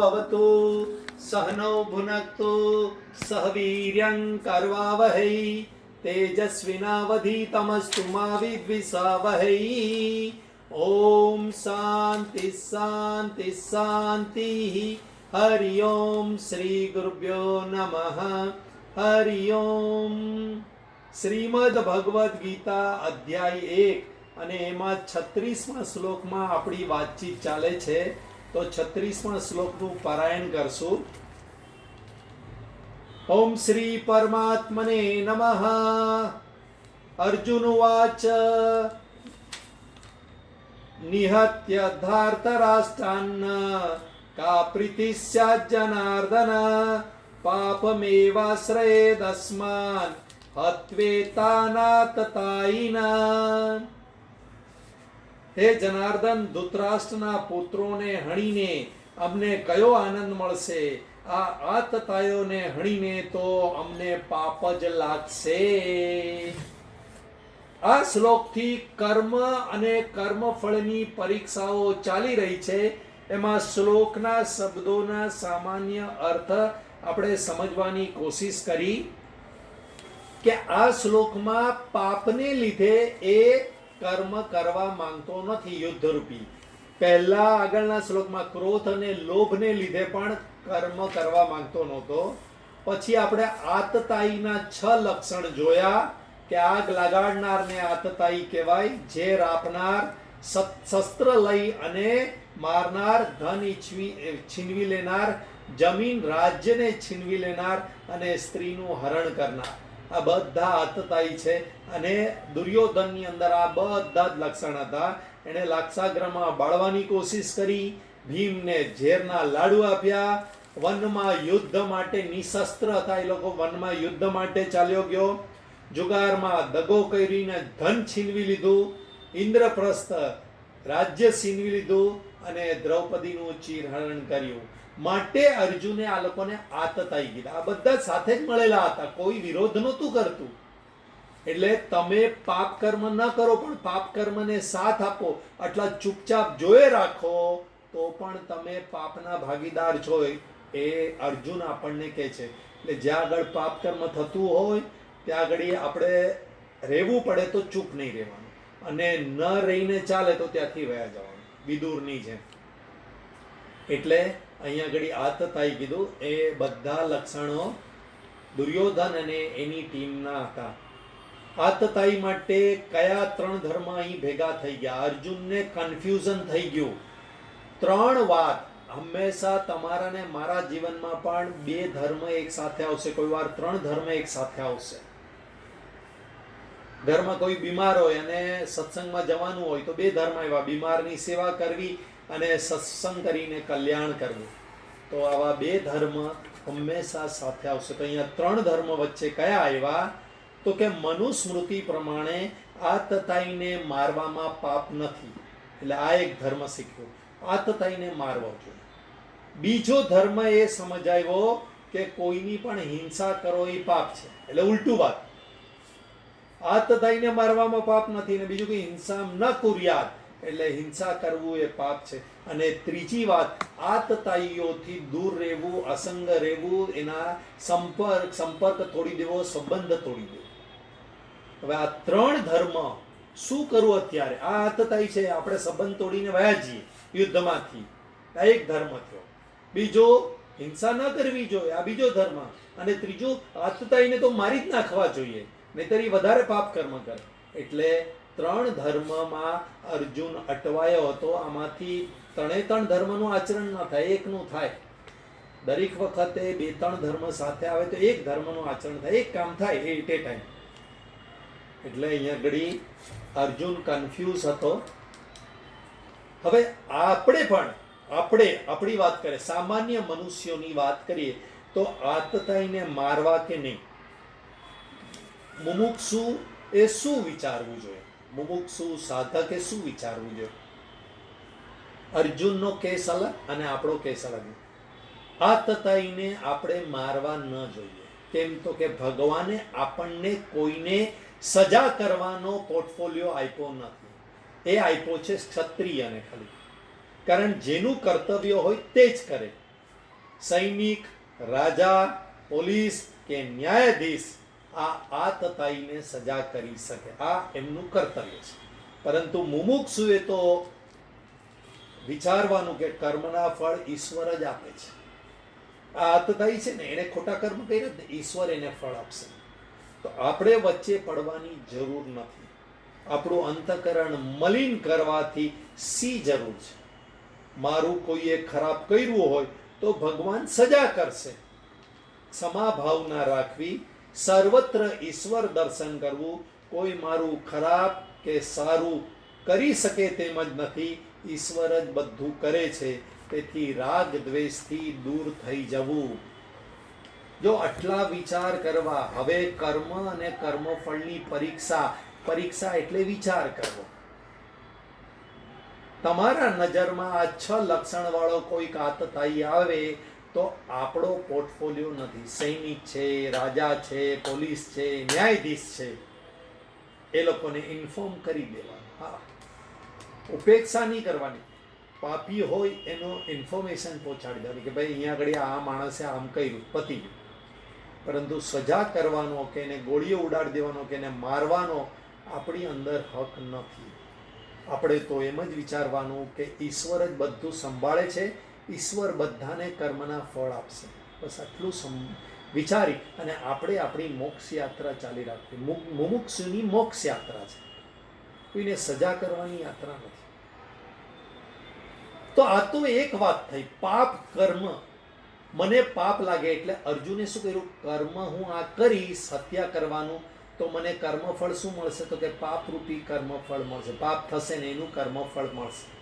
ભવતુ सहनौ भुनक्तु વીર્યં કર્વાવહૈ તેજસ્વિનાવધીતમસ્તુ મા વિદ્વિષાવહૈ ઓમ शान्ति શાંતિ શાંતિ હરિ ઓમ શ્રી ગુરુભ્યો નમઃ હરિ ઓમ શ્રીમદ ભગવદ્ ગીતા અધ્યાય એક અને એમાં છત્રીસમાં શ્લોકમાં આપણી વાતચીત ચાલે છે. તો છત્રીસમા શ્લોકનું પારાયણ કરશું. ઓમ શ્રી પરમાત્મને નમઃ. અર્જુન વાચ નિહત્ય ધાર્તરાષ્ટ્રાન્ન કા પ્રીતિ સ્યાत् જનાર્દન પાપમેવાશ્રયેદસ્માન હત્વેતાનાતતાયિના. હે જનાર્દન ધૃતરાષ્ટ્રના પુત્રોને હણીને અમને કયો આનંદ મળશે? આ આતતાયોને હણીને તો અમને પાપ જ લાગશે. આ શ્લોકથી કર્મ અને કર્મફળની પરીક્ષાઓ ચાલી રહી છે. એમાં શ્લોકના શબ્દોના સામાન્ય અર્થ આપણે સમજવાની કોશિશ કરી કે આ શ્લોકમાં પાપને લીધે એ કર્મ કરવા માંગતો નથી યુદ્ધરૂપી. પહેલા આગળના શ્લોકમાં ક્રોધ અને લોભને લીધે પણ કર્મ કરવા માંગતો નહોતો. પછી આપણે આતતાઈના છ લક્ષણ જોયા કે આગ લગાડનારને આતતાઈ કહેવાય ઝેર આપનાર સત- શસ્ત્ર લઈ અને મારનાર, ધન ઈચ્છવી છીનવી લેનાર, જમીન રાજ્યને છીનવી લેનાર અને સ્ત્રીનું હરણ કરનાર. આ બધા આતતાઈ છે અને દુર્યોધનની અંદર આ બધા જ લક્ષણ હતા. એણે લાક્ષાગ્રહમાં બાળવાની કોશિશ કરી, ભીમને ઝેરના લાડુ આપ્યા. વનમાં યુદ્ધ માટે નિશસ્ત્ર હતા એ લોકો, વનમાં યુદ્ધ માટે ચાલ્યો ગયો. જુગારમાં દગો કરીને ધન છીનવી લીધું, ઇન્દ્રપ્રસ્થ રાજ્ય છીનવી લીધું અને દ્રૌપદીનું ચીરહરણ કર્યું. માટે અર્જુને આ લોકોને આતત આવી ગયા આ બધા સાથે જ મળેલા હતા. કોઈ વિરોધ નહોતું કરતું. એટલે તમે પાપ કર્મ ન કરો, પણ પાપ કર્મને સાથ આપો. આટલા ચૂપચાપ જોયે રાખો, તો પણ તમે પાપના ભાગીદાર છો એ. અર્જુન આપણને કહે છે. એટલે જ્યાં આગળ પાપ કર્મ થતું હોય, ત્યાં આગળ આપણે રહેવું પડે તો ચૂપ નહીં રહેવાનું. અને ન રહીને ચાલે તો ત્યાંથી વયા જવાનું. વિદુરની જેમ. એટલે અહીંયા આગળ આતતાઈ કીધું, એ બધા લક્ષણો દુર્યોધન અને એની ટીમના હતા. આતતાઈ માટે કયા ત્રણ ધર્મ અહીં ભેગા થઈ ગયા? અર્જુનને કન્ફ્યુઝન થઈ ગયું. ત્રણ વાત. હંમેશા તમારા ને મારા જીવનમાં પણ બે ધર્મ એક સાથે આવશે. કોઈ વાર ત્રણ ધર્મ એક સાથે આવશે. ઘરમાં કોઈ બીમાર હોય અને સત્સંગમાં જવાનું હોય તો બે ધર્મ એવા બીમારની સેવા કરવી અને સત્સંગ કરીને કલ્યાણ કરવું. તો આવા બે ધર્મ હંમેશા સાથે આવશે. તો અહીંયા ત્રણ ધર્મ વચ્ચે કયા આવ્યા? તો કે મનુસ્મૃતિ પ્રમાણે આતતાઈને મારવામાં પાપ નથી. એટલે આ એક ધર્મ શીખ્યો. આતતાઈને મારવો જોઈએ. બીજો ધર્મ એ સમજાવ્યો કે કોઈની પણ હિંસા કરો એ પાપ છે. એટલે ઉલટું વાત. આતતાઈને મારવામાં પાપ નથી ને બીજું કે હિંસા ન કુર્યાત. એટલે હિંસા કરવું એ પાપ છે. અને ત્રીજી વાત આતતાઈઓથી દૂર રહેવું, અસંગ રહેવું, એના સંપર્ક સંપર્ક તોડી દેવો, સંબંધ તોડી દેવો. હવે આ ત્રણ ધર્મ શું કરવું અત્યારે? આ આતતાઈ છે, આપણે સંબંધ તોડીને વયા જઈએ યુદ્ધમાંથી. આ એક ધર્મ થયો. બીજો, હિંસા ન કરવી જોઈએ, આ બીજો ધર્મ. અને ત્રીજો આતતાઈને તો મારી જ નાખવા જોઈએ. નહીતર એ વધારે પાપ કર્મ કરે. એટલે ત્રણ ધર્મમાં અર્જુન અટવાયો હતો. આમાંથી ત્રણે ત્રણ ધર્મનું આચરણ ન થાય, એકનું થાય. દરેક વખતે બે ત્રણ ધર્મ સાથે આવે તો એક ધર્મનું આચરણ થાય, એક કામ થાય એટ એ ટાઈમ એટલે અહીંયા ઘડી અર્જુન કન્ફ્યુઝ હતો. હવે આપણે પણ, આપણે આપણી વાત કરીએ સામાન્ય મનુષ્યોની વાત કરીએ તો આતતાઈને મારવા કે નહીં? મુમુક્ષુ એ શું વિચારવું જોઈએ? મુમુક્ષુ સાધકે શું વિચારવું જોઈએ? અર્જુનનો કેસ અલગ અને આપણો કેસ અલગ. આતતાઈને આપણે મારવા ન જોઈએ. કેમ તો કે ભગવાને આપણને કોઈને સજા કરવાનો પોર્ટફોલિયો આપ્યો નથી. એ આપ્યો છે ક્ષત્રિયને ખાલી. કારણ જેનું કર્તવ્ય હોય તે જ કરે. સૈનિક, રાજા, પોલીસ કે ન્યાયાધીશ આ આતતાઈને સજા કરી શકે. આ એમનું કર્તવ્ય છે. પરંતુ મુમુક્ષુએ તો વિચારવાનું કે કર્મના ફળ ઈશ્વર જ આપે છે. આ આતતાઈ છે ને એને ખોટા કર્મ કર્યા ને, ઈશ્વર એને ફળ આપશે. તો આપણે વચ્ચે પડવાની જરૂર નથી. આપણું અંતકરણ મલિન કરવાથી સી જરૂર છે. મારું કોઈએ ખરાબ કર્યું હોય તો ભગવાન સજા કરશે. ક્ષમા ભાવના રાખવી સર્વત્ર ઈશ્વર દર્શન કરવું, કોઈ મારું ખરાબ કે સારું કરી શકે તેમ જ નથી, ઈશ્વર જ બધું કરે છે. તેથી રાગ દ્વેષથી દૂર થઈ જવું. જો આટલા વિચાર કરવા, હવે કર્મ અને કર્મફળની પરીક્ષા પરીક્ષા એટલે વિચાર કરવો. તમારા નજરમાં આ છ લક્ષણ વાળો કોઈક આતતાઈ આવે તો આપણો પોર્ટફોલિયો નથી. સૈનિક છે, રાજા છે, પોલીસ છે, ન્યાયાધીશ છે, એ લોકોને ઇન્ફોર્મ કરી દેવાનું. હા. ઉપેક્ષા નહીં કરવાની. પાપી હોય એનો ઇન્ફોર્મેશન પહોંચાડી દેવાની કે ભાઈ અહીંયા આગળ આ માણસે આમ કર્યું, પતી ગયું. પરંતુ સજા કરવાનો કે એને ગોળીઓ ઉડાડી દેવાનો કે એને મારવાનો આપણી અંદર હક નથી. આપણે તો એમ જ વિચારવાનું કે ઈશ્વર જ બધું સંભાળે છે ઈશ્વર બધાને કર્મના ફળ આપશે. બસ આટલું સમ, વિચારી અને આપણે આપણી મોક્ષ યાત્રા ચાલી રાખવી. મુમુક્ષુની મોક્ષ યાત્રા છે. કોઈને સજા કરવાની યાત્રા નથી. તો આ તો એક વાત થઈ. પાપ કર્મ. મને પાપ લાગે એટલે અર્જુને શું કર્યું? કર્મ હું આ કરીશ હત્યા કરવાનું. તો મને કર્મફળ શું મળશે? તો કે પાપરૂપી કર્મફળ મળશે. પાપ થશે ને એનું કર્મફળ મળશે.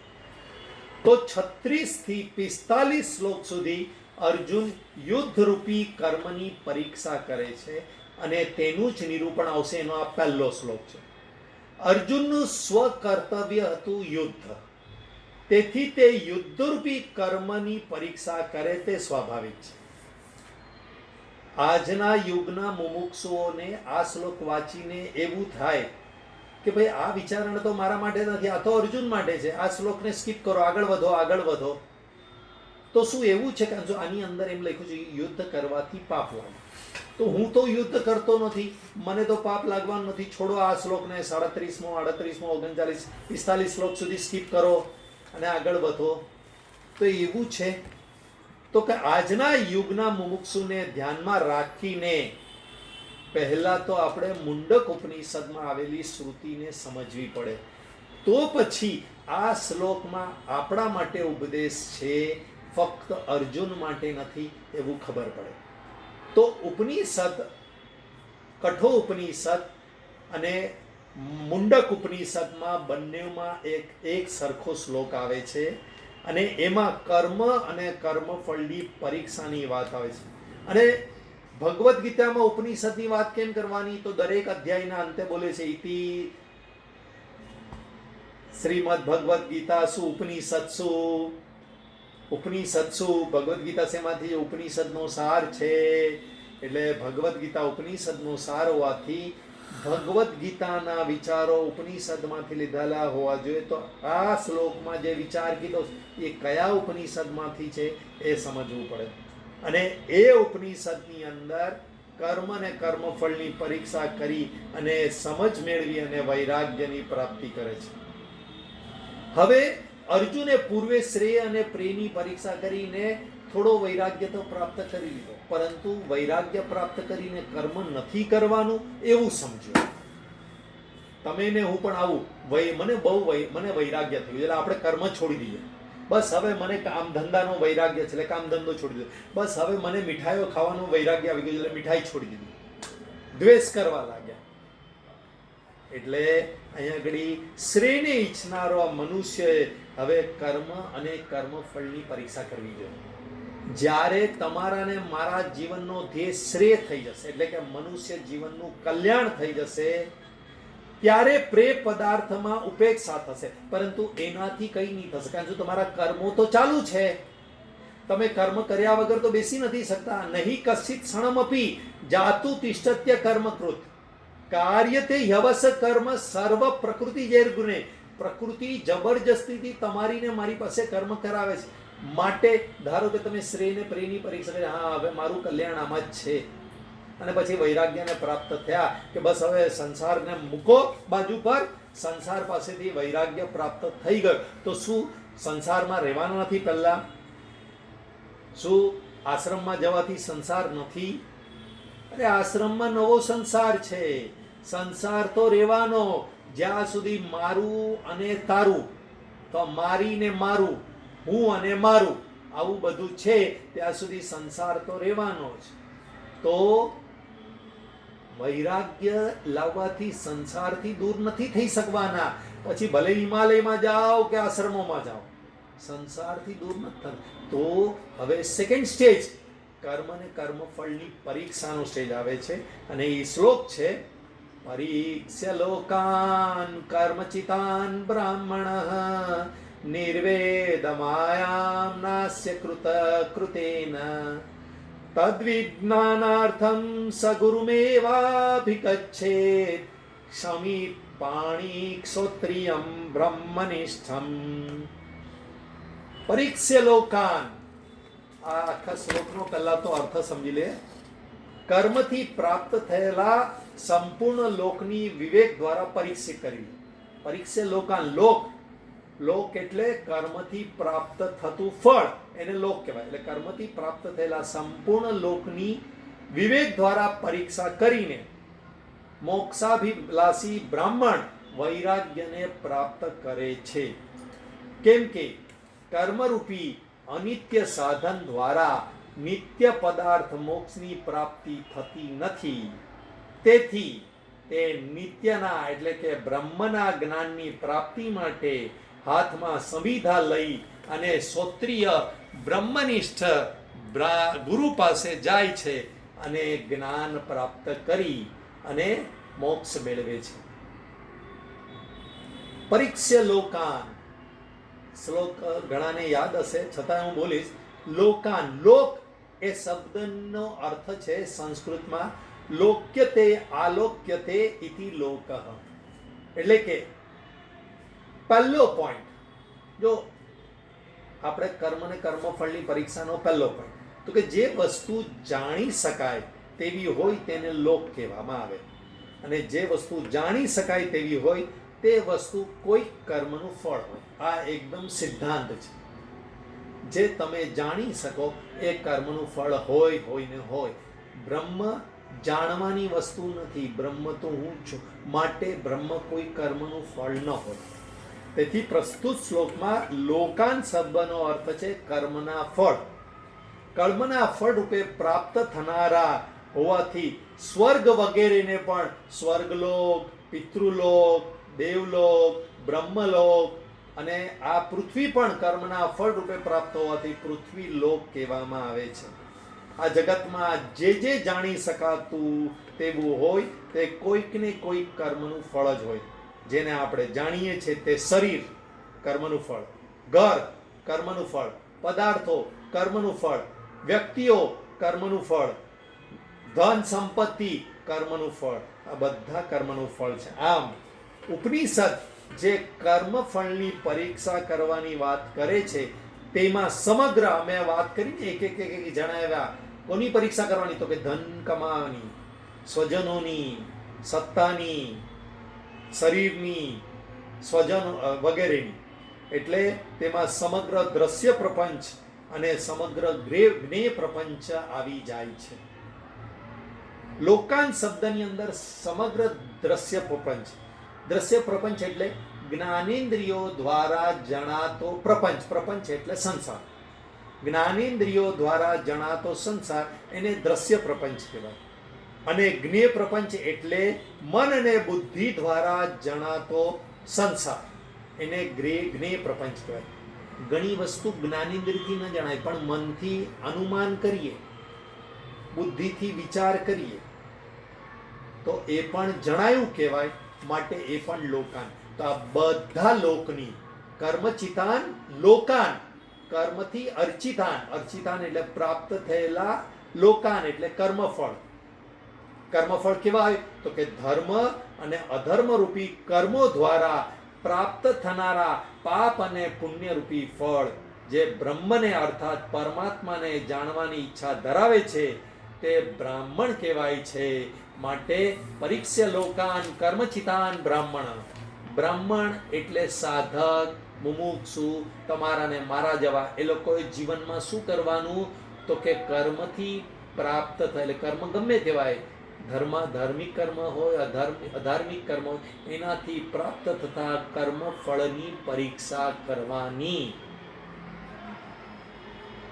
તો છત્રીસથી પિસ્તાલીસ શ્લોક સુધી અર્જુન યુદ્ધરૂપી કર્મની પરીક્ષા કરે છે અને તેનું જ નિરૂપણ આવશે એનો આ પહેલો શ્લોક છે. અર્જુનનું સ્વકર્તવ્ય હતું યુદ્ધ. તેથી તે યુદ્ધરૂપી કર્મની પરીક્ષા કરે તે સ્વાભાવિક છે. આજના યુગના મુમુક્ષુઓને આ શ્લોક વાંચીને એવું થાય કે ભાઈ આ વિચારણા તો મારા માટે નથી, આ તો અર્જુન માટે છે. આ શ્લોકને સ્કીપ કરો, આગળ વધો આગળ વધો. તો શું એવું છે કે જો આની અંદર એમ લખ્યું છે યુદ્ધ કરવાથી પાપ લાગે તો હું તો યુદ્ધ કરતો નથી. મને તો પાપ લાગવાનું નથી. છોડો આ શ્લોકને સાડત્રીસમો, આડત્રીસમો, ઓગણચાલીસ, પિસ્તાલીસ શ્લોક સુધી સ્કીપ કરો અને આગળ વધો. તો એવું છે. તો કે આજના યુગના મુમુક્ષુને ધ્યાનમાં રાખીને પહેલા તો આપણે મુંડક ઉપનિષદમાં આવેલી શ્રુતિને સમજવી પડે. તો પછી આ શ્લોકમાં આપણા માટે ઉપદેશ છે, ફક્ત અર્જુન માટે નથી એવું ખબર પડે. તો ઉપનિષદ કઠો ઉપનિષદ અને મુંડક ઉપનિષદમાં બંનેમાં એક એક સરખો શ્લોક આવે છે અને એમાં કર્મ અને કર્મફળની પરીક્ષાની વાત આવે છે. અને ભગવદ્ ગીતામાં ઉપનિષદની વાત કેમ કરવાની? તો દરેક અધ્યાયના અંતે બોલે છે, ઇતિ શ્રીમદ ભગવદ્ ગીતા સુ ઉપનિષદ શું ઉપનિષદ શું ભગવદ્ ગીતા શેમાંથી? ઉપનિષદનો સાર છે. એટલે ભગવદ્ ગીતા ઉપનિષદનો સાર હોવાથી ભગવદ્ ગીતાના વિચારો ઉપનિષદમાંથી લીધેલા હોવા જોઈએ. તો આ શ્લોકમાં જે વિચાર કીધો, એ કયા ઉપનિષદમાંથી છે, એ સમજવું પડે. અને એ ઉપનિષદની અંદર કર્મ અને કર્મફળની પરીક્ષા કરી અને સમજ મેળવી અને વૈરાગ્યની પ્રાપ્તિ કરે છે. હવે અર્જુને પૂર્વે શ્રેય અને પ્રેમની પરીક્ષા કરીને થોડો વૈરાગ્ય તો પ્રાપ્ત કરી લીધો. પરંતુ વૈરાગ્ય પ્રાપ્ત કરીને કર્મ નથી કરવાનું એવું સમજ્યું. તમે ને હું પણ આવું. મને બહુ મને વૈરાગ્ય થયું. એટલે આપણે કર્મ છોડી દઈએ. બસ હવે મને કામ ધંધાનો વૈરાગ્ય છે, એટલે કામ ધંધો છોડી દીધો. બસ હવે મને મીઠાઈઓ ખાવાનું વૈરાગ્ય આવી ગયું એટલે મીઠાઈ છોડી દીધી. દ્વેષ કરવા લાગ્યા. એટલે અહીંયા આગળ શ્રેયને ઈચ્છનારો આ મનુષ્યએ હવે કર્મ અને કર્મફળની પરીક્ષા કરવી જોઈએ. જ્યારે તમારા ને મારા જીવનનો ધ્યેય શ્રેય થઈ જશે, એટલે કે મનુષ્ય જીવનનું કલ્યાણ થઈ જશે ત્યારે પ્રેય પદાર્થમાં ઉપેક્ષા થશે. પરંતુ એનાથી કંઈ નહીં થશે. કારણ કે તમારા કર્મો તો ચાલુ છે. તમે કર્મ કર્યા વગર તો બેસી નથી શકતા. નહીં કશિત ક્ષણમપી જાતુ તિષ્ઠત્ય કર્મકૃત કાર્યતે યવસ કર્મ સર્વ પ્રકૃતિ જેર ગુણે પ્રકૃતિ જબરજસ્તીથી તમારી ને મારી પાસે કર્મ કરાવે છે. માટે ધારો કે તમે શ્રેય ને પ્રેયની પરીક્ષા હા, હવે મારું કલ્યાણ આમાં જ છે. અને પછી વૈરાગ્યને પ્રાપ્ત થયા કે બસ હવે સંસારને મૂકો બાજુ પર, સંસાર પાસેથી વૈરાગ્ય પ્રાપ્ત થઈ ગયો. તો શું સંસારમાં રહેવાનું નથી પહેલા? શું આશ્રમમાં જવાથી સંસાર નથી? અરે આશ્રમમાં નવો સંસાર છે. સંસાર તો રહેવાનો. જ્યાં સુધી મારું અને તારું, તો મારી ને મારું, હું અને મારું, આવું બધું છે, ત્યાં સુધી સંસાર તો રહેવાનો જ. તો વૈરાગ્ય લાવવાથી સંસારથી દૂર નથી થઈ શકવાના. પછી ભલે હિમાલયમાં જાઓ કે આશ્રમોમાં જાઓ, સંસારથી દૂર નથી તો હવે સેકન્ડ સ્ટેજ કર્મ અને કર્મફળની પરીક્ષાનો સ્ટેજ આવે છે. અને એ શ્લોક છે પરીક્ષ્ય લોકાન કર્મચિતાન બ્રાહ્મણ નિર્વેદમાયામ નાસ્ય કૃત કૃતેન. તદ્વિજ્ઞાનાર્થમ સગુરુમેવાભિગચ્છેત ક્ષમિત પાણી ક્ષોત્રિયમ બ્રહ્મનિષ્ઠમ પરીક્ષ્ય લોકાન આ આખા શ્લોકનો પહેલા તો અર્થ સમજી લે કર્મથી પ્રાપ્ત થયેલા સંપૂર્ણ લોકની વિવેક દ્વારા પરીક્ષિત કરવી પરીક્ષે લોકાન લોક લોક એટલે કર્મથી પ્રાપ્ત થતું ફળ. એને લોક કહેવાય. એટલે કર્મથી પ્રાપ્ત થયેલા સંપૂર્ણ લોકની વિવેક દ્વારા પરીક્ષા કરીને મોક્ષાભિલાષી બ્રાહ્મણ વૈરાગ્યને પ્રાપ્ત કરે છે. કેમ કે કર્મરૂપી અનિત્ય સાધન દ્વારા નિત્ય પદાર્થ મોક્ષની પ્રાપ્તિ થતી નથી. તેથી તે નિત્યના એટલે કે બ્રહ્મના જ્ઞાનની પ્રાપ્તિ માટે હાથમાં સંવિધા લઈ અને શ્રોત્રિય બ્રહ્મનિષ્ઠ ગુરુ પાસે જાય છે અને જ્ઞાન પ્રાપ્ત કરી અને મોક્ષ મેળવે છે. પરીક્ષ્ય લોકાન. શ્લોક ઘણાને યાદ હશે, છતાં હું બોલીશ, લોકાન, લોક એ શબ્દનો અર્થ છે સંસ્કૃતમાં, લોક્યતે આલોક્યતે ઇતિ લોક. એટલે કે પહેલો પોઈન્ટ જો આપણે કર્મ અને કર્મફળની પરીક્ષાનો પહેલો પોઈન્ટ તો કે જે વસ્તુ જાણી શકાય તેવી હોય તેને લોક કહેવામાં આવે. અને જે વસ્તુ જાણી શકાય તેવી હોય તે વસ્તુ કોઈ કર્મનું ફળ હોય. આ એકદમ સિદ્ધાંત છે. જે તમે જાણી શકો એ કર્મનું ફળ હોય હોય ને હોય. બ્રહ્મ જાણવાની વસ્તુ નથી. બ્રહ્મ તો હું છું. માટે બ્રહ્મ કોઈ કર્મનું ફળ ન હોય. તેથી પ્રસ્તુત શ્લોકમાં લોકાન શબ્દનો અર્થ છે કર્મના ફળ. કર્મના ફળ રૂપે પ્રાપ્ત થનારા હોવાથી સ્વર્ગ વગેરેને પણ સ્વર્ગલોક, પિતૃલોક, દેવલોક, બ્રહ્મલોક અને આ પૃથ્વી પણ કર્મના ફળ રૂપે પ્રાપ્ત હોવાથી પૃથ્વી લોક કહેવામાં આવે છે. આ જગતમાં જે જે જાણી શકાતું તેવું હોય તે કોઈકને કોઈક કર્મનું ફળ જ હોય. જેને આપણે જાણીએ છીએ તે શરીર, કર્મનું ફળ. ઘર, કર્મનું ફળ. પદાર્થો, કર્મનું ફળ. વ્યક્તિઓ, કર્મનું ફળ. ધન, સંપત્તિ, કર્મનું ફળ. આ બધા કર્મનું ફળ છે. આમ, ઉપનિષદ જે કર્મફળની પરીક્ષા કરવાની વાત કરે છે, તેમાં સમગ્ર અમે વાત કરીને એક એક એક એક જણાવ્યા. કોની પરીક્ષા કરવાની? તો કે ધન કમાવાની, સ્વજનોની, સત્તાની શરીરની સ્વજન વગેરેની. એટલે તેમાં સમગ્ર દ્રશ્ય પ્રપંચ અને સમગ્ર ગ્રે- જ્ઞેય પ્રપંચ આવી જાય છે. લોકાન શબ્દની અંદર સમગ્ર દ્રશ્ય પ્રપંચ. દ્રશ્ય પ્રપંચ એટલે જ્ઞાનેન્દ્રિયો દ્વારા જણાતો પ્રપંચ. પ્રપંચ એટલે સંસાર. જ્ઞાનેન્દ્રિયો દ્વારા જણાતો સંસાર એને દ્રશ્ય પ્રપંચ કહેવાય. અને જ્ઞેય પ્રપંચ એટલે મન અને બુદ્ધિ દ્વારા જણાતો સંસાર. એને જ્ઞેય પ્રપંચ કહેવાય. ઘણી વસ્તુ જ્ઞાનેન્દ્રથી ન જણાય, પણ મનથી અનુમાન કરીએ, બુદ્ધિથી વિચાર કરીએ, તો એ પણ જણાયું કહેવાય, માટે એ પણ લોકાન. તો આ બધા લોકની કર્મચિતાન લોકાન. કર્મથી અર્ચિતાન. અર્ચિતાન એટલે પ્રાપ્ત થયેલા લોકાન, એટલે કર્મફળ. કર્મફળ કહેવાય તો કે ધર્મ અને અધર્મ રૂપી કર્મો દ્વારા પ્રાપ્ત થનારા પાપ અને પુણ્ય રૂપી ફળ જે બ્રહ્મને અર્થાત પરમાત્માને જાણવાની ઈચ્છા ધરાવે છે, તે બ્રાહ્મણ કહેવાય છે. માટે પરીક્ષ્ય લોકાન કર્મચિતાન બ્રાહ્મણ. બ્રાહ્મણ એટલે સાધક, મુમુક્ષુ, તમારા ને મારા જેવા. એ લોકોએ જીવનમાં શું કરવાનું? તો કે કર્મથી પ્રાપ્ત થાય એટલે કર્મ ગમે તેવાય ધર્મ, ધાર્મિક કર્મ હોય, અધર્મ, અધાર્મિક કર્મ હોય, એનાથી પ્રાપ્ત થતા કર્મ ફળની પરીક્ષા કરવાની.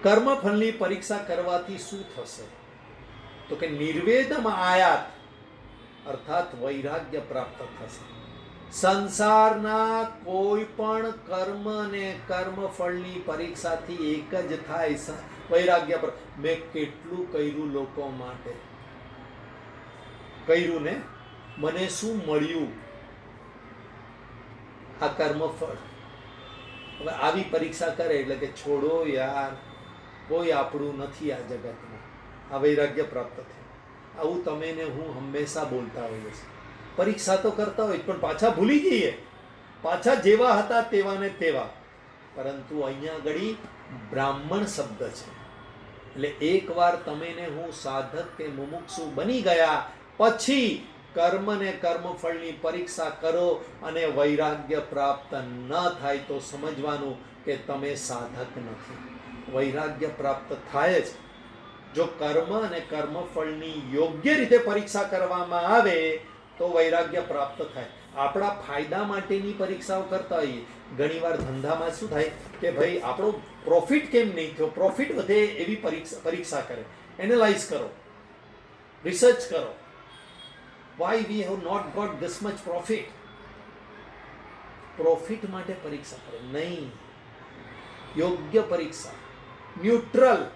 કર્મ ફળની પરીક્ષા કરવાથી શું થશે? તો કે નિર્વેદમ આયાત, અર્થાત વૈરાગ્ય પ્રાપ્ત થશે. સંસારના કોઈ પણ કર્મ ને કર્મ ફળની પરીક્ષાથી એક જ થાય વૈરાગ્ય પર, મેં કેટલું કર્યું લોકો માટે? કર્યું ને, મને શું મળ્યું? આ કર્મ ફળ. હવે આવી પરીક્ષા કરે એટલે કે છોડો યાર, કોઈ આપણું નથી આ જગતમાં. આ વૈરાગ્ય પ્રાપ્ત થયું. આવું તમે ને હું હંમેશા બોલતા હોઈએ છીએ. પરીક્ષા તો કરતા હોય પણ પાછા ભૂલી જઈએ. પાછા જેવા હતા તેવા ને તેવા. પરંતુ અહીંયા આગળ બ્રાહ્મણ શબ્દ છે. એટલે એકવાર તમે ને હું સાધક કે મુમુક્ષુ બની ગયા પછી કર્મ ને કર્મફળની પરીક્ષા કરો અને વૈરાગ્ય પ્રાપ્ત ન થાય તો સમજવાનું કે તમે સાધક નથી. વૈરાગ્ય પ્રાપ્ત થાય જ જો કર્મ અને કર્મફળની યોગ્ય રીતે પરીક્ષા કરવામાં આવે તો વૈરાગ્ય પ્રાપ્ત થાય. આપણા ફાયદા માટેની પરીક્ષાઓ કરતા હોઈએ. ઘણીવાર ધંધામાં શું થાય કે ભાઈ આપણો પ્રોફિટ કેમ નહીં થયો? પ્રોફિટ વધે એવી પરીક્ષા પરીક્ષા કરે. એનાલાઇઝ કરો. રિસર્ચ કરો. Why we have not got this much profit profit માટે પરીક્ષા કરે. નહીં. યોગ્ય પરીક્ષા. ન્યુટ્રલ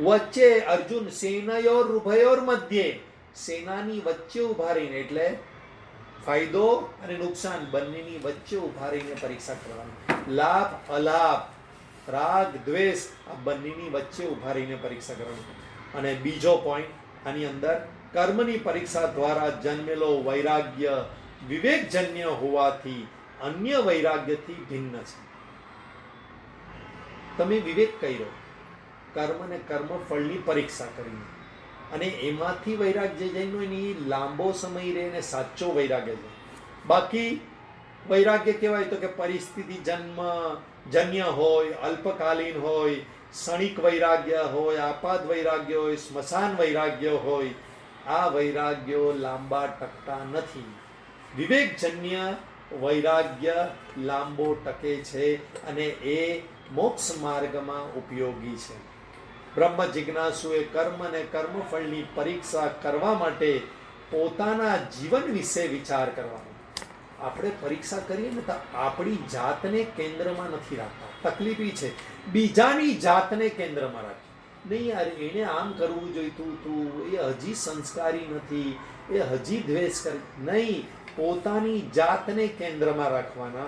વચ્ચે અર્જુન સેનયોર ઉભયોર મધ્યે. સેનાની વચ્ચે ઊભા રહીને એટલે ફાયદો અને નુકસાન બંનેની વચ્ચે ઊભા રહીને પરીક્ષા કરવાની. લાભ, અલાભ, રાગ, દ્વેષ આ બંનેની વચ્ચે ઊભા રહીને પરીક્ષા કરવાની. અને બીજો પોઈન્ટ આની અંદર કર્મની પરીક્ષા દ્વારા જન્મેલો વૈરાગ્ય વિવેકજન્ય હોવાથી અન્ય વૈરાગ્યથી ભિન્ન છે. તમે વિવેક કર્યો. કર્મ અને કર્મ ફળની પરીક્ષા કરીને. અને એમાંથી વૈરાગ્ય જઈને એની લાંબો સમય રહે અને સાચો વૈરાગ્ય છે બાકી વૈરાગ્ય કહેવાય તો કે પરિસ્થિતિ જન્મ જન્ય હોય, અલ્પકાલીન હોય ક્ષણિક વૈરાગ્ય હોય, આપાદ વૈરાગ્ય હોય, સ્મશાન વૈરાગ્ય હોય, આ વૈરાગ્યો લાંબા ટકતા નથી. વિવેકજન્ય વૈરાગ્ય લાંબો ટકે છે અને એ મોક્ષ માર્ગમાં ઉપયોગી છે. બ્રહ્મ જિજ્ઞાસુએ કર્મ અને કર્મફળની પરીક્ષા કરવા માટે પોતાના જીવન વિશે વિચાર કરવાનો. આપણે પરીક્ષા કરીએ ને તો આપણી જાતને કેન્દ્રમાં નથી રાખતા. તકલીફ છે. બીજાની જાતને કેન્દ્રમાં રાખી. નહીં યાર, એણે આમ કરવું જોઈતું તું, એ હજી સંસ્કારી નથી, એ હજી દ્વેષ કરે. નહીં, પોતાની જાતને કેન્દ્રમાં રાખવાના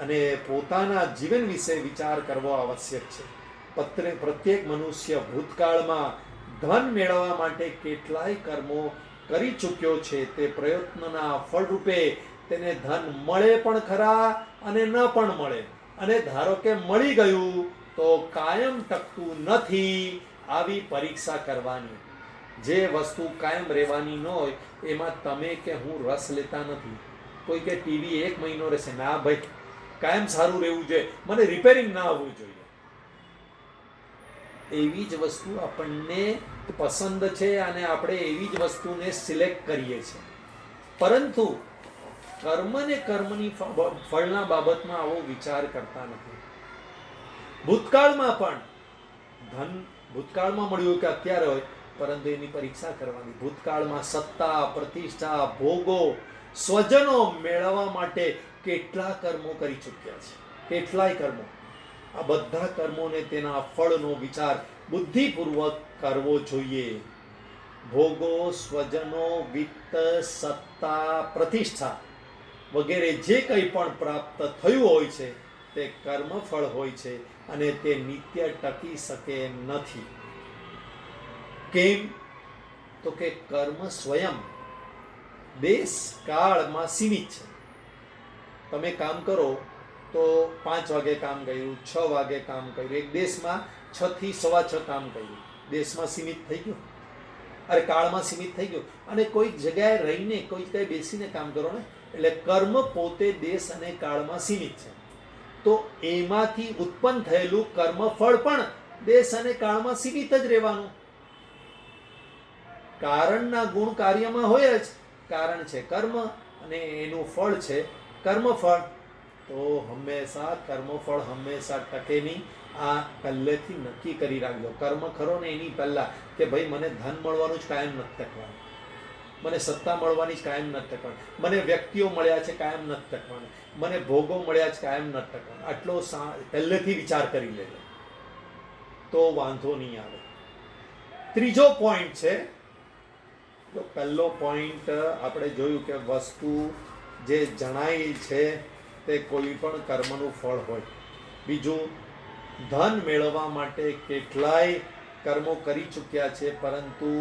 અને પોતાના જીવન વિશે વિચાર કરવો આવશ્યક છે. પત્રે, પ્રત્યેક મનુષ્ય ભૂતકાળમાં ધન મેળવવા માટે કેટલાય કર્મો કરી ચૂક્યો છે. તે પ્રયત્નના ફળરૂપે તેને ધન મળે પણ ખરા અને ન પણ મળે. અને ધારો કે મળી ગયું તો કાયમ ટકતું નથી આવી પરીક્ષા કરવાની. જે વસ્તુ કાયમ રહેવાની ન હોય, એમાં તમે કે હું રસ લેતા નથી. કોઈ કે ટીવી એક મહિનો રહેશે. ના ભાઈ, કાયમ સારું રહેવું જોઈએ. મને રિપેરિંગ ના આવવું જોઈએ. એવી જ વસ્તુ આપણને પસંદ છે અને આપણે એવી જ વસ્તુને સિલેક્ટ કરીએ છીએ. પરંતુ કર્મ ને કર્મની ફળના બાબતમાં આવો વિચાર કરતા નથી. ભૂતકાળમાં પણ ધન ભૂતકાળમાં મળ્યું કે અત્યારે હોય, પરંતુ એની પરીક્ષા કરવાની. ભૂતકાળમાં સત્તા, પ્રતિષ્ઠા, ભોગો, સ્વજનો મેળવવા માટે કેટલા કર્મો કરી ચૂક્યા છે? કેટલાય કર્મો? આ બધા કર્મોને તેના ફળનો વિચાર બુદ્ધિપૂર્વક કરવો જોઈએ. ભોગો, સ્વજનો, વિત્ત, સત્તા, પ્રતિષ્ઠા વગેરે જે કંઈ પણ પ્રાપ્ત થયું હોય છે, તે કર્મફળ હોય છે. અને તે નિત્ય ટકી શકે નથી. કેમ? તો કે કર્મ સ્વયં દેશ કાળમાં સીમિત છે. તમે કામ કરો તો પાંચ વાગે કામ કર્યું, છ વાગે કામ કર્યું, એક દેશમાં છ થી સવા છ કામ કર્યું. દેશમાં સીમિત થઈ ગયું. અરે કાળમાં સીમિત થઈ ગયું. અને કોઈક જગ્યાએ રહીને કોઈ જગ્યાએ બેસીને કામ કરો ને? એટલે કર્મ પોતે દેશ અને કાળમાં સીમિત છે. તો એમાંથી ઉત્પન્ન થયેલું કર્મફળ પણ દેશ અને કાળમાં સીમિત જ રહેવાનું. કારણના ગુણ કાર્યમાં હોય જ કારણ છે કર્મ અને એનું ફળ છે કર્મફળ. તો હંમેશા કર્મફળ હંમેશા ટકે નહીં. આ પહેલેથી નક્કી કરી રાખજો. કર્મ ખરો ને એની પહેલા કે ભાઈ મને ધન મળવાનું જ કાયમ નથી ટકવાનું. મને સત્તા મળવાની જ કાયમ નથી ટકવાનું મને વ્યક્તિઓ મળ્યા છે કાયમ નથી ટકવાનું મને ભોગો મળ્યા છે કાયમ નથી ટકવાનું આટલો પહેલેથી વિચાર કરી લેજો તો વાંધો નહીં આવે. ત્રીજો પોઈન્ટ છે તો પહેલો પોઈન્ટ આપણે જોયું કે વસ્તુ જે જણાય છે તે કોઈ પણ કર્મનું ફળ હોય. બીજું, ધન મેળવવા માટે કેટલાય કર્મો કરી ચૂક્યા છે, પરંતુ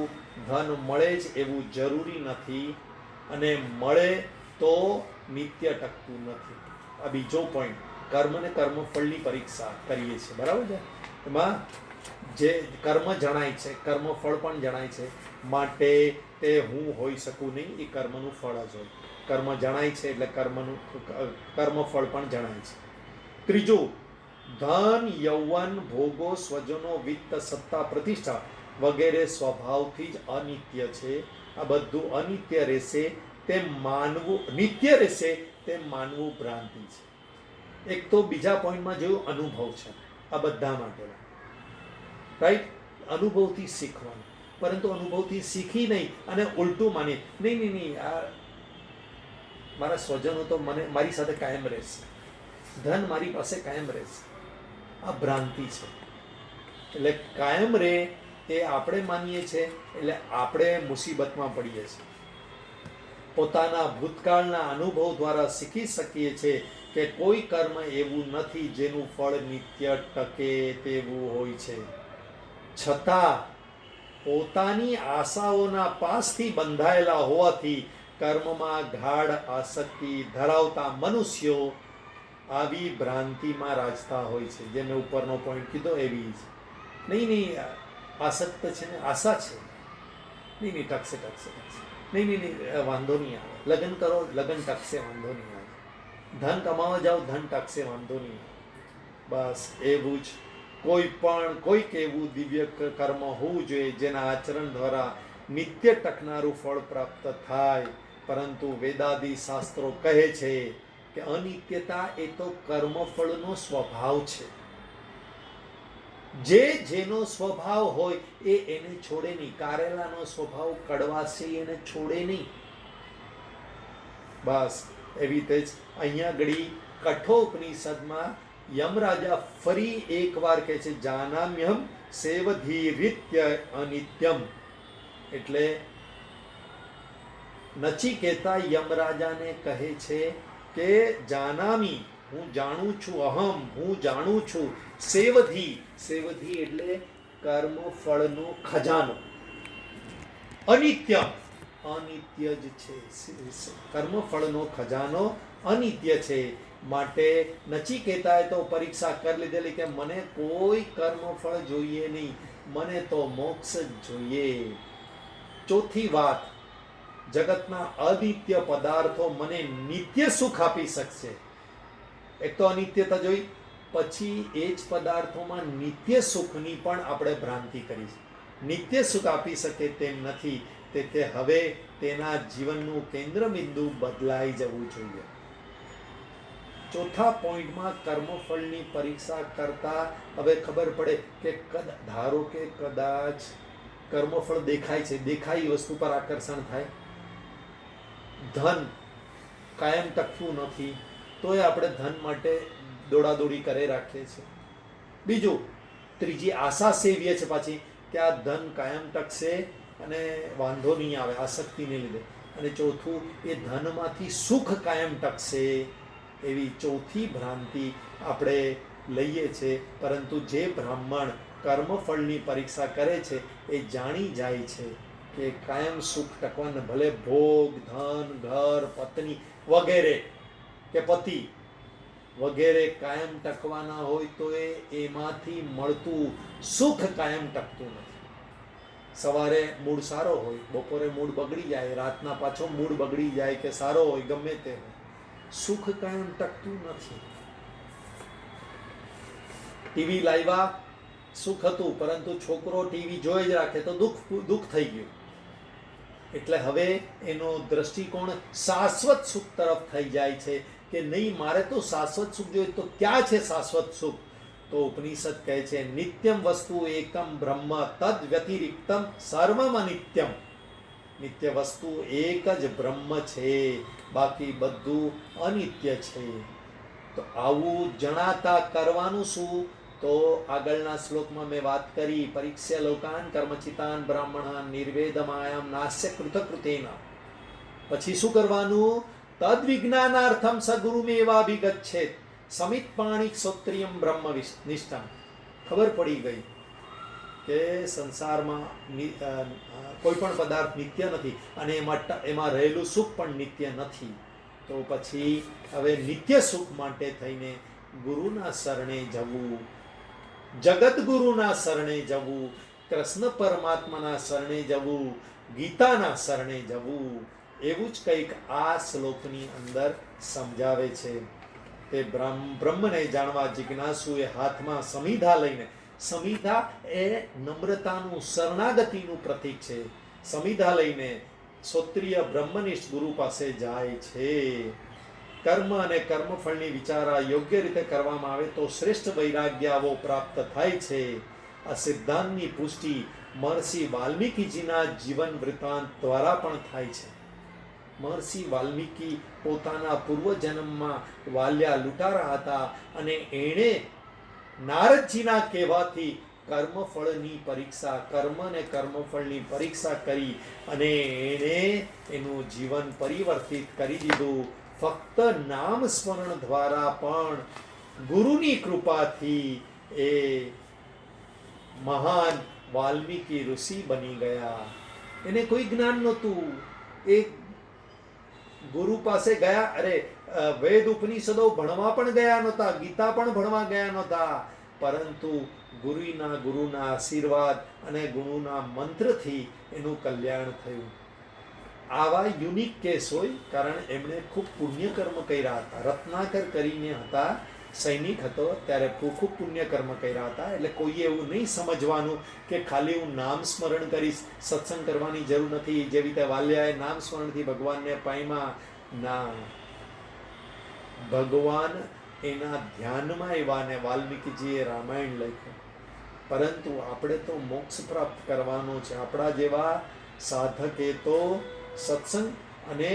ધન મળે જ એવું જરૂરી નથી અને મળે તો નિત્ય ટકતું નથી. આ બીજો પોઈન્ટ કર્મ ને કર્મફળની પરીક્ષા કરીએ છીએ. બરાબર છે? એમાં જે કર્મ જણાય છે, કર્મફળ પણ જણાય છે. માટે તે હું હોઈ શકું નહીં, એ કર્મનું ફળ જ હોય. કર્મ જણાય છે એટલે કર્મનું, કર્મફળ પણ જણાય છે. ત્રીજું, ધન, યૌવન, ભોગો, સ્વજનો, વિત્ત, સત્તા, પ્રતિષ્ઠા વગેરે સ્વભાવથી જ અનિત્ય છે. આ બધું અનિત્ય રહેશે, તેમ માનવું, નિત્ય રહેશે, તેમ માનવું ભ્રાંતિ છે. એક તો બીજા પોઈન્ટમાં જોયું, અનુભવ છે. આ બધા માટે રાઈટ અનુભવથી શીખવાનું. પરંતુ અનુભવથી શીખી નહીં અને ઉલટું માની. નહીં નહીં નહીં, આ મારા સ્વજનો તો મને, મારી સાથે કાયમ રહેશે. ધન મારી પાસે કાયમ રહેશે. આ ભ્રાંતિ છે. એટલે કાયમ રહે એ આપણે માનીએ છીએ એટલે આપણે મુસીબતમાં પડીએ છીએ. પોતાના ભૂતકાળના અનુભવ દ્વારા શીખી શકીએ છીએ કે કોઈ કર્મ એવું નથી જેનું ફળ નિત્ય ટકે તેવું હોય છે. છતાં, પોતાની આશાઓના પાસથી બંધાયેલા હોવાથી કર્મમાં ગાઢ આસક્તિ ધરાવતા મનુષ્યો આવી ભ્રાંતિમાં રાજતા હોય છે. જે મેં ઉપરનો પોઈન્ટ કીધો એવી જ. નહીં નહીં આસક્ત છે ને આશા છે. નહીં નહીં, ટકશે ટકશે ટકશે. નહીં નહીં નહીં વાંધો નહીં આવે. લગ્ન કરો, લગ્ન ટકશે, વાંધો નહીં આવે. ધન કમાવા જાઓ, ધન ટકશે, વાંધો નહીં આવે. બસ, એવું જ. કોઈ પણ, કોઈક એવું દિવ્ય કર્મ હોવું જોઈએ જેના આચરણ દ્વારા નિત્ય ટકનારું ફળ પ્રાપ્ત થાય. પરંતુ વેદાદિ શાસ્ત્રો કહે છે કે અનિત્યતા એ તો કર્મફળનો સ્વભાવ છે. જે જેનો સ્વભાવ હોય એ એને છોડે નહીં. કારેલાનો સ્વભાવ કડવાશી એને છોડે નહીં. બસ, એવી રીતે જ અહીંયા ઘડી કઠોપનિષદમાં યમરાજા ફરી એકવાર કહે છે જાનામ્યમ સેવધીરિત્ય અનિત્યમ. એટલે નચિકેતા યમરાજાને કહે છે કે, જાનામી, હું જાણું છું, અહમ, હું જાણું છું સેવધી. સેવધી એટલે કર્મ, ફળનો ખજાનો. અનિત્ય. અનિત્ય જ છે. કર્મ, ફળનો ખજાનો અનિત્ય છે. માટે નચિકેતાએ તો પરીક્ષા કરી લીધેલી કે મને કોઈ કર્મફળ જોઈએ નહીં. મને તો મોક્ષ જ જોઈએ. ચોથી વાત. જગતના અનિત્ય પદાર્થો મને નિત્ય સુખ આપી શકશે. એક તો અનિત્યતા જોઈ પછી એ જ પદાર્થોમાં નિત્ય સુખની પણ આપણે ભ્રાંતિ કરી છે. નિત્ય સુખ આપી શકે તેમ નથી, તે તે હવે તેના જીવનનું કેન્દ્ર બિંદુ બદલાઈ જવું જોઈએ. ચોથા પોઈન્ટમાં કર્મફળની પરીક્ષા કરતા હવે ખબર પડે કે કદ, ધારો કે કદાચ કર્મફળ દેખાય છે, દેખાય વસ્તુ પર આકર્ષણ થાય. ધન કાયમ ટકતું નથી, તોય આપણે ધન માટે દોડાદોડી કરે રાખે છે. બીજું, ત્રીજી આશા સેવીએ છે પાછી, કે આ ધન કાયમ ટકશે અને વાંધો નહીં આવે આસક્તિને લીધે. અને ચોથું, એ ધનમાંથી સુખ કાયમ ટકશે એવી ચોથી ભ્રાંતિ આપણે લઈએ છે. પરંતુ જે બ્રાહ્મણ કર્મફળની પરીક્ષા કરે છે, એ જાણી જાય છે કે કાયમ સુખ ટકવાને ભલે ભોગ, ધન, ઘર, પત્ની વગેરે, કે પતિ વગેરે કાયમ ટકવાના હોય તો એ એમાંથી મળતું સુખ કાયમ ટકતું નથી. સવારે મૂડ સારો હોય, બપોરે મૂડ બગડી જાય, રાતના પાછો મૂડ બગડી જાય કે સારો હોય, ગમે તે હોય, સુખ કાયમ ટકતું નથી. ટીવી લાવ્યા, સુખ હતું, પરંતુ છોકરો ટીવી જોઈ જ રાખે તો દુઃખ દુઃખ થઈ ગયું. એટલે હવે એનો દ્રષ્ટિકોણ શાશ્વત સુખ તરફ થઈ જાય છે કે નહીં, મારે તો શાશ્વત સુખ જોઈએ, તો ક્યાં છે શાશ્વત સુખ? તો ઉપનિષદ કહે છે, નિત્યમ વસ્તુ એકમ બ્રહ્મ તદ વ્યતિરિક્તમ સર્વમ નિત્યમ નિત્ય વસ્તુ એક જ બ્રહ્મ છે, બાકી બધું અનિત્ય છે. તો આવું જણાતા કરવાનું શું? તો આગળના શ્લોકમાં મેં વાત કરી, પરીક્ષા લોકાન કર્મચિતાન બ્રાહ્મણાન નિર્વેદમાયામ નાસ્ય કૃતકૃતેના. પછી શું કરવાનું? તદ વિજ્ઞાનાર્થમ સગુરુમેવાભિગચ્છેત સમિત પાણી ક્ષોત્રિયમ બ્રહ્મ નિષ્ઠમ ખબર પડી ગઈ કે સંસારમાં કોઈ પણ પદાર્થ નિત્ય નથી અને એમાં એમાં રહેલું સુખ પણ નિત્ય નથી તો પછી હવે નિત્ય સુખ માટે થઈને ગુરુના શરણે જવું જગત ગુરુના શરણે જવું કૃષ્ણ પરમાત્માના શરણે જવું ગીતાના શરણે જવું એવું જ કંઈક આ શ્લોકની અંદર સમજાવે છે. તે બ્રહ્મ, બ્રહ્મને જાણવા જિજ્ઞાસુએ હાથમાં સમિધા લઈને, સમિધા એ નમ્રતાનું શરણાગતિનું પ્રતીક છે. સમિધા લઈને ક્ષોત્રિય બ્રહ્મનિષ્ઠ ગુરુ પાસે જાય છે. કર્મ અને કર્મફળની વિચારા યોગ્ય રીતે કરવામાં આવે તો શ્રેષ્ઠ વૈરાગ્ય આવો પ્રાપ્ત થાય છે. આ સિદ્ધાંતની પુષ્ટિ મહર્ષિ વાલ્મીકીજીના જીવન વૃત્તાંત દ્વારા પણ થાય છે. મહર્ષિ વાલ્મીકી પોતાના પૂર્વજન્મમાં વાલ્યા લૂંટારા હતા અને એણે નારદજીના કહેવાથી કર્મફળની પરીક્ષા, કર્મ અને કર્મફળની પરીક્ષા કરી અને એણે એનું જીવન પરિવર્તિત કરી દીધું. ફક્ત નામ સ્મરણ દ્વારા પણ ગુરુની કૃપાથી એ મહાન વાલ્મીકી ઋષિ બની ગયા. એને કોઈ જ્ઞાન નહોતું. એ ગુરુ પાસે ગયા. અરે વેદ ઉપનિષદો ભણવા પણ ગયા નહોતા, ગીતા પણ ભણવા ગયા નહોતા. પરંતુ ગુરુના ગુરુના આશીર્વાદ અને ગુરુના મંત્રથી એનું કલ્યાણ થયું. આવા યુનિક કેસ હોય, કારણ એમણે ખૂબ પુણ્યકર્મ કર્યા હતા, રત્નાકર કરીને હતા. સૈનિક હતો, ત્યારે ખૂબ ખૂબ પુણ્ય કર્મ કર્યા હતા. એટલે કોઈએ એવું નહીં સમજવાનું કે ખાલી હું નામ સ્મરણ કરીશ, સત્સંગ કરવાની જરૂર નથી. જેવી રીતે વાલ્યાએ નામ સ્મરણથી ભગવાનને પામ્યા ના, ભગવાન એના ધ્યાનમાં એવા અને વાલ્મીકીજીએ રામાયણ લખ્યું. પરંતુ આપણે તો મોક્ષ પ્રાપ્ત કરવાનો છે. આપણા જેવા સાધકે તો સત્સંગ અને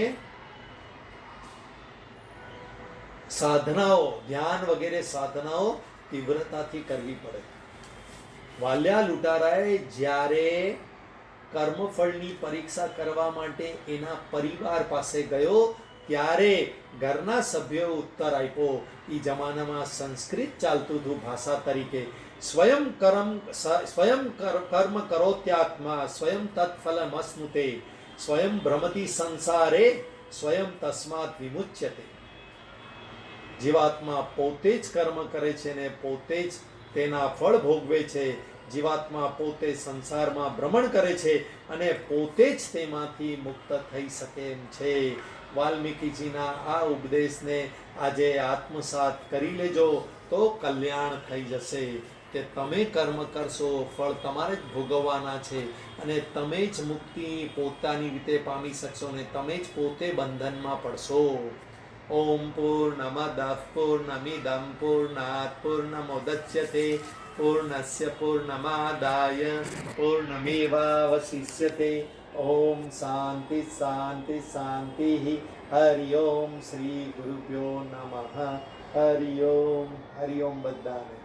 સાધનાઓ, ધ્યાન વગેરે સાધનાઓ તીવ્રતાથી કરવી પડે. વાલ્યા લૂંટારાએ જ્યારે કર્મફળની પરીક્ષા કરવા માટે એના પરિવાર પાસે ગયો, ત્યારે ઘરના સભ્યો ઉત્તર આપ્યો એ જમાનામાં સંસ્કૃત ચાલતું હતું ભાષા તરીકે. સ્વયં કર્મ સ્વયં કર- કર્મ ત્યાત્મા, સ્વયં તત્ફલમ અસ્નુતે સ્વયં ભ્રમતી સંસારે, સ્વયં તસ્માત વિમુચ્યતે. જીવાત્મા પોતે જ કર્મ કરે છે ને પોતે જ તેના ફળ ભોગવે છે. જીવાત્મા પોતે સંસારમાં ભ્રમણ કરે છે અને પોતે જ તેમાંથી મુક્ત થઈ શકે એમ છે. વાલ્મીકીજીના આ ઉપદેશને આજે આત્મસાત કરી લેજો તો કલ્યાણ થઈ જશે. કે તમે કર્મ કરશો, ફળ તમારે જ ભોગવવાના છે અને તમે જ મુક્તિ પોતાની રીતે પામી શકશો ને તમે જ પોતે બંધનમાં પડશો. પૂર્ણમદ પૂર્ણમિદમ પૂર્ણાત પૂર્ણમોદચ્યતે પૂર્ણસ્ય પૂર્ણમાદાય પૂર્ણમેવાવશિષ્યતે ઓમ શાંતિ શાંતિ શાંતિ હરિ ઓમ શ્રી ગુરુભ્યો નમઃ હરિ ઓમ હરિ ઓમ બધાને